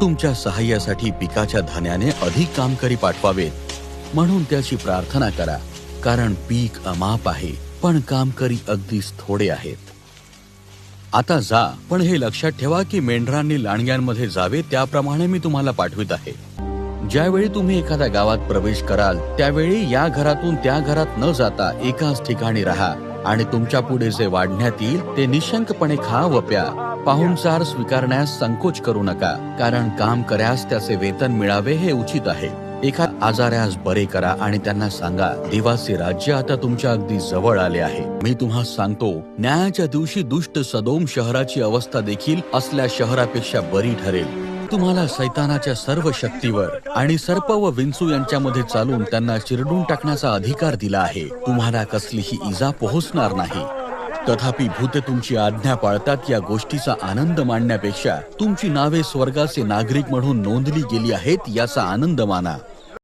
तुमच्या सहाय्यासाठी पिकाच्या धान्याने अधिक कामकरी पाठवावेत. म्हणून त्याची प्रार्थना करा. कारण पीक अमाप आहे पण कामकरी अगदीच थोडे आहेत. आता जा पण हे लक्षात ठेवा की मेंढरांनी लांडग्यांमध्ये जावे त्याप्रमाणे मी तुम्हाला पाठवित आहे. ज्यावेळी तुम्ही एखाद्या गावात प्रवेश कराल त्यावेळी या घरातून त्या घरात न जाता एकाच ठिकाणी राहा. आणि तुमच्यापुढे जे वाढण्यात येईल ते निशंकपणे खा व प्या पाहुणचार स्वीकारण्यास संकोच करू नका कारण काम करण्यास त्याचे वेतन मिळावे हे उचित आहे. एका आजाऱ्यास बरे करा आणि त्यांना सांगा देवाचे राज्य आता तुमच्या अगदी जवळ आले आहे. मी तुम्हा सांगतो न्यायाच्या दिवशी दुष्ट सदोम शहराची अवस्था देखील असल्या शहरापेक्षा बरी ठरेल. तुम्हाला सैतानाच्या सर्व शक्तीवर आणि सर्प व विंचू यांच्यामध्ये चालून त्यांना चिरडून टाकण्याचा अधिकार दिला आहे. तुम्हाला कसलीही इजा पोहोचणार नाही. तथापि भूते तुमची आज्ञा पाळतात या गोष्टीचा आनंद मानण्यापेक्षा तुमची नावे स्वर्गाचे नागरिक म्हणून नोंदली गेली आहेत याचा आनंद माना.